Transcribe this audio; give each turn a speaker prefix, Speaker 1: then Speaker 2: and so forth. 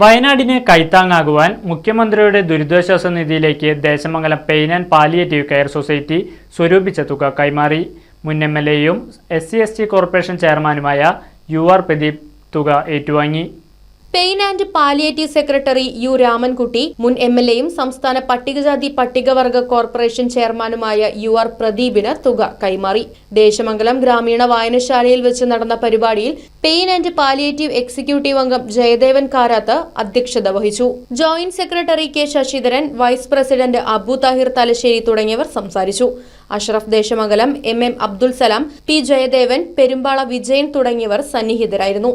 Speaker 1: വയനാടിന് കൈത്താങ്ങാകുവാൻ മുഖ്യമന്ത്രിയുടെ ദുരിതാശ്വാസ നിധിയിലേക്ക് Desamangalam pain and palliative care society സ്വരൂപിച്ച തുക കൈമാറി. മുൻ എം എൽ എയും S C S T corporation ചെയർമാനുമായ യു ആർ പ്രദീപ് തുക ഏറ്റുവാങ്ങി.
Speaker 2: Pain and palliative secretary U Ramankutty മുൻ എം എൽ എയും സംസ്ഥാന പട്ടികജാതി പട്ടികവർഗ കോർപ്പറേഷൻ ചെയർമാനുമായ യു ആർ പ്രദീപിന് തുക കൈമാറി. ദേശമംഗലം ഗ്രാമീണ വായനശാലയിൽ വെച്ച് നടന്ന പരിപാടിയിൽ പെയിൻ ആൻഡ് പാലിയേറ്റീവ് എക്സിക്യൂട്ടീവ് അംഗം ജയദേവൻ കാരാത്ത് അധ്യക്ഷത വഹിച്ചു. Joint secretary K Sasidharan vice president Abu Thahir Thalassery തുടങ്ങിയവർ സംസാരിച്ചു. Ashraf Desamangalam M M Abdul Salam P Jayadevan Perumbala Vijayan തുടങ്ങിയവർ സന്നിഹിതരായിരുന്നു.